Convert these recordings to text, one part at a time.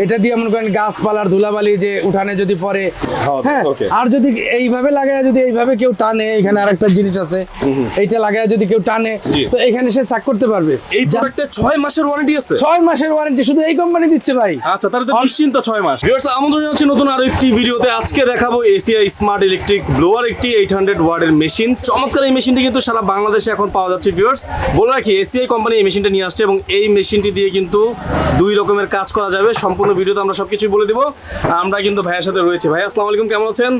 এটা দিয়ে মনে করেন গাছপালার ধুলাবালি যে উঠানে যদি পরে হ্যাঁ, আর যদি এইভাবে লাগায় যদি এইভাবে কেউ টানে এখানে আরেকটা জিনিস আছে এইটা লাগায় যদি কেউ টানে তো এখানে সে চাক করতে পারবে। এই প্রোডাক্টে ছয় মাসের ওয়ারেন্টি আছে। ছয় মাসের ওয়ারেন্টি শুধু এই কোম্পানি দিচ্ছে ভাই। আচ্ছা তাহলে তো নিশ্চিন্ত ছয় মাস। ভিউয়ার্স আমন্ত্রণ জানাচ্ছি নতুন আরও একটি ভিডিওতে। আজকে দেখাবো এসিআই স্মার্ট ইলেকট্রিক ব্লোয়ার একটি এইট হান্ড্রেড ওয়ার্ডের মেশিন চমৎকার এই মেশিনটি কিন্তু সারা বাংলাদেশে এখন পাওয়া যাচ্ছে ভিউয়ার্স বলে রাখি এসিআই কোম্পানি এই মেশিনটা নিয়ে আসছে এবং এই মেশিনটি দিয়ে কিন্তু দুই রকমের কাজ করা যাবে। সম্পূর্ণ ভিডিওতে আমরা সবকিছু বলে দিব। আমরা কিন্তু ভাইয়ের সাথে রয়েছে। ভাই আসসালামু আলাইকুম কেমন আছেন?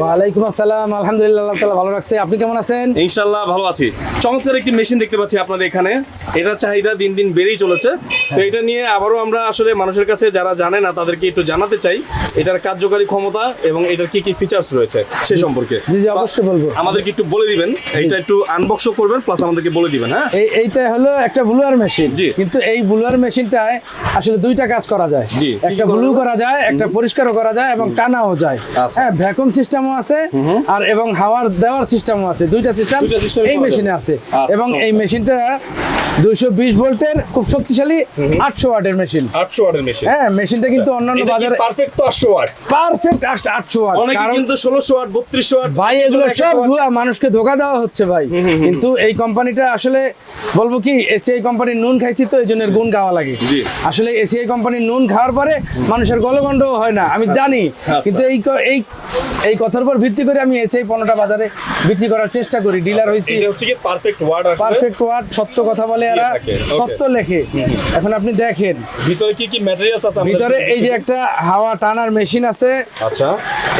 ওয়ালাইকুম আসসালাম আলহামদুলিল্লাহ আল্লাহ তাআলা ভালো রাখছে। আপনি কেমন আছেন? ইনশাল্লাহ ভালো আছি। চমৎকার একটি মেশিন দেখতে পাচ্ছি আপনাদের এখানে। এটার চাহিদা দিন দিন বেড়েই চলেছে। তো এটা নিয়ে আবারও আমরা আসলে মানুষের কাছে যারা জানে না তাদেরকে একটু জানাতে চাই। এটার কার্যকারী ক্ষমতা এবং এটার কি কি ফিচার্স রয়েছে সে সম্পর্কে। জি জি অবশ্যই বলব। আমাদেরকে একটু বলে দিবেন। এটা একটু আনবক্সও করবেন প্লাস আমাদেরকে বলে দিবেন হ্যাঁ? এই এইটা হলো একটা ব্লুয়ার মেশিন। কিন্তু এই ব্লুয়ার মেশিনটায় আসলে দুইটা কাজ করা যায়। জি। একটা ব্লু করা যায় একটা পরিষ্কারও করা যায় এবং টানাও যায়। আচ্ছা। হ্যাঁ ভ্যাকুম সিস্টেমও আছে আর এবং হাওয়ার দেওয়ার সিস্টেমও আছে। দুইটা সিস্টেম এই মেশিনে আছে। আচ্ছা, এবং এই মেশিনটা দুইশো বিশ ভোল্টের খুব শক্তিশালী ওয়াটের মেশিন ওয়াটের মেশিন হ্যাঁ মেশিনটা কিন্তু অন্যান্য বাজারে পারফেক্ট তো ওয়াট? Perfect watt. কারণ কিন্তু ষোলোশো ওয়াট বত্রিশশো ওয়াট ভাই এগুলো সব ভুয়া মানুষকে ধোকা দেওয়া হচ্ছে ভাই। কিন্তু এই কোম্পানিটা আসলে বলব কি এসিআই কোম্পানির নুন খাইছি তো এই জন্য গুণ গাওয়া লাগে। আসলে এসিআই কোম্পানির নুন খাওয়ার পরে মানুষের গলগণ্ড হয় না আমি জানি। কিন্তু এই এই এই কথার উপর ভিত্তি করে আমি এসিআই পণ্যটা বাজারে বিক্রি করার চেষ্টা করি ডিলার হয়েছি পারফেক্ট ওয়ার্ড সত্য কথা বলে এরা সত্য লেখে। এখন আপনি দেখেন। ভিতরে কি কি ম্যাটেরিয়ালস আছে ভিতরে এই যে একটা হাওয়া টানার মেশিন আছে। আচ্ছা।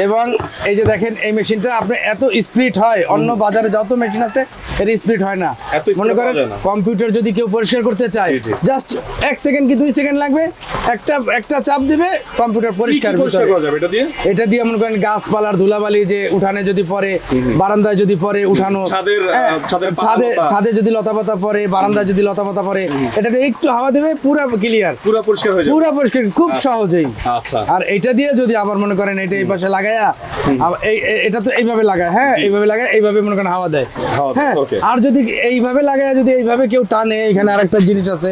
এবং এই যে দেখেন এই মেশিনটা আপনি এত স্পিড হয় অন্য বাজারে যত মেশিন আছে এর স্পিড হয় না। মনে করেন। কম্পিউটার যদি কেউ পরিষ্কার করতে চায়। জাস্ট এক সেকেন্ড কি দুই সেকেন্ড লাগবে? একটা একটা চাপ দিবে কম্পিউটার পরিষ্কার এটা দিয়ে? এটা দিয়ে মনে করেন গাছপালার ধুলাবালি যে উঠানে যদি পরে বারান্দায় যদি পরে উঠানো হ্যাঁ, পাতা ছাদে লতা। ছাদে যদি লতাপাতা পরে বারান্দায় যদি লতাপাতা পরে এটাতে একটু হাওয়া দেবে পুরো ক্লিয়ার পুরো পরিষ্কার হয়ে যাবে। পুরো পরিষ্কার খুব সহজেই। আচ্ছা। আর এটা দিয়ে যদি আবার মনে করেন এটা এই পাশে লাগায়া এটা তো এইভাবে লাগায় হ্যাঁ এইভাবে লাগায় এইভাবে মনে করেন হাওয়া দেয়। হ্যাঁ. আর যদি এইভাবে লাগায় যদি এইভাবে কেউ টানে এখানে আরেকটা জিনিস আছে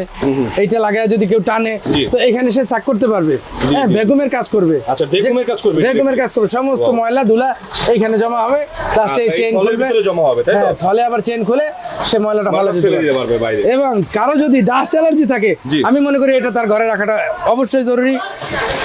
এইটা লাগায় যদি কেউ টানে তো এখানে সে চাক করতে পারবে। হ্যাঁ। কাজ করবে। আচ্ছা, বেগমের কাজ করবে। বেগমের কাজ করবে। সমস্ত ময়লা ধুলা এইখানে জমা হবে। লাস্টে আচ্ছা, চেন খুলবে। জমা হবে, তাই তো? হ্যাঁ ফলে আবার চেন খুলে সে ময়লাটা ভালো ফেলে দিতে পারবে বাইরে। এবং কারও যদি ডাস্ট অ্যালার্জি থাকে। আমি মনে করি এটা তার ঘরে রাখাটা অবশ্যই জরুরি।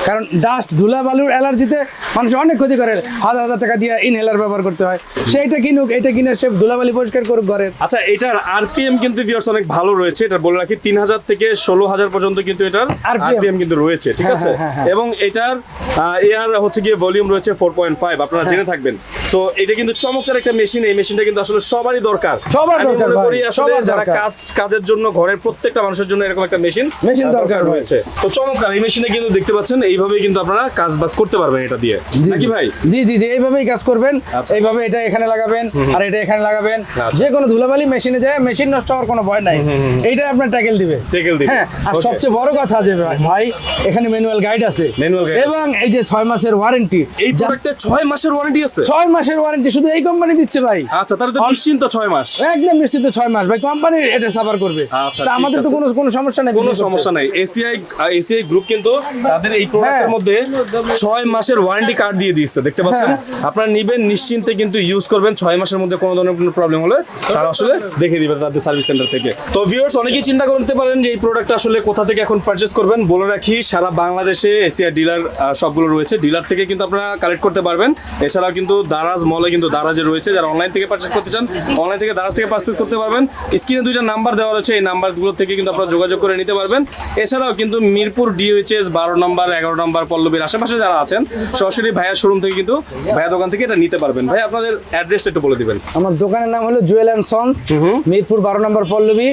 কারণ ডাস্ট ধুলা বালুর অ্যালার্জিতে মানুষ অনেক ক্ষতি করে। হাজার হাজার টাকা দিয়ে ইনহেলার ব্যবহার করতে হয়। সেইটা কিনুক এটা কিনে সে ধুলাবালি পরিষ্কার করুক ঘরের আচ্ছা এটার আরপিএম কিন্তু ভিউয়ার্স অনেক ভালো রয়েছে। এটা বলে রাখি তিন হাজার থেকে ষোলো হাজার পর্যন্ত কিন্তু এটার আরপিএম কিন্তু রয়েছে। ঠিক হ্যাঁ, আছে? হ্যাঁ, হ্যাঁ। এবং এটার এয়ার হচ্ছে গিয়ে ভলিউম রয়েছে ফোর পয়েন্ট ফাইভ আপনারা। জেনে থাকবেন। তো এটা কিন্তু চমৎকার একটা মেশিন এই মেশিনটা কিন্তু আসলে সবারই দরকার। সবার দরকার করি আসলে যারা কাজ কাজের জন্য ঘরের প্রত্যেকটা মানুষের জন্য এরকম একটা মেশিন Machine দরকার রয়েছে। তো চমৎকার এই মেশিনে কিন্তু দেখতে পাচ্ছেন এইভাবেই কিন্তু আপনারা কাজ বাজ করতে পারবেন এটা দিয়ে। নাকি ভাই? জি জি জি এইভাবেই কাজ করবেন। আচ্ছা। এইভাবে এটা এখানে লাগাবেন আর এটা এখানে লাগাবেন। আচ্ছা। যে কোনো ধুলাবালি মেশিনে যায় মেশিন নষ্ট হওয়ার কোনো ভয় নাই। এইটাই আপনার ট্যাকেল দিবে। Tackle দিবে। হ্যাঁ আর সবচেয়ে বড় কথা যে ভাই, ভাই এখানে ম্যানুয়াল গাইড আছে। এবং এই যে ছয় মাসের ওয়ারেন্টি এই প্রোডাক্টে মাসের ওয়ারেন্টি আছে? মাসের ওয়ারেন্টি শুধু এই কোম্পানি দিচ্ছে ভাই। আচ্ছা তাহলে তো নিশ্চিন্ত মাস। একদম নিশ্চিত ছয় মাস। ভাই কোম্পানি এটা সাফার করবে। আচ্ছা, আমাদের তো কোনো কোনো সমস্যা নেই কোনো সমস্যা নাই। এসিআই এসিআই গ্রুপ কিন্তু তাদের এই প্রোডাক্টের হ্যাঁ। মধ্যে মাসের ওয়ারেন্টি কার্ড দিয়ে দিচ্ছে দেখতে পাচ্ছেন? হ্যাঁ। আপনারা নিবেন নিশ্চিন্তে কিন্তু ইউজ করবেন। ছয় মাসের মধ্যে কোনো ধরনের কোনো প্রবলেম হলে তারা আসলে দেখে দিবে তাদের সার্ভিস সেন্টার থেকে। তো ভিউয়ার্স অনেকেই চিন্তা করতে পারেন যে এই প্রোডাক্টটা আসলে কোথা থেকে এখন পারচেস করবেন। বলে রাখি সারা বাংলাদেশে এসিআই ডিলার সবগুলো রয়েছে। ডিলার থেকে কিন্তু আপনারা কালেক্ট করতে পারবেন। এছাড়াও কিন্তু দারাজ মলে কিন্তু দারাজে রয়েছে। যারা অনলাইন থেকে পারচেস করতে চান অনলাইন থেকে দারাজ থেকে পারচেস করতে পারবেন। স্ক্রিনে দুইটা নাম্বার দেওয়া রয়েছে। এই নাম্বারগুলো থেকে কিন্তু আপনারা যোগাযোগ করে নিতে পারবেন। এছাড়াও কিন্তু মিরপুর ডিওএইচএস বারো নম্বর এগারো নম্বর পল্লবীর আশেপাশে যারা আছেন সরাসরি ভাইয়া শোরুম থেকে কিন্তু ভাইয়া দোকান থেকে এটা নিতে পারবেন। ভাই আপনাদের অ্যাড্রেসটা একটু বলে দিবেন। আমার দোকানের নাম হলো জুয়েল অ্যান্ড সন্স মিরপুর বারো নম্বর পল্লবী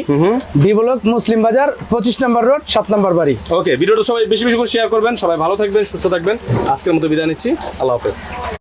ডি ব্লক মুসলিম বাজার পঁচিশ নম্বর রোড সাত নম্বর বাড়ি। ওকে ভিডিওটা সবাই বেশি বেশি করে শেয়ার করবেন। সবাই ভালো থাকবেন, সুস্থ থাকবেন। আজকের মতো বিদায় নিচ্ছি। আল্লাহ হাফেজ।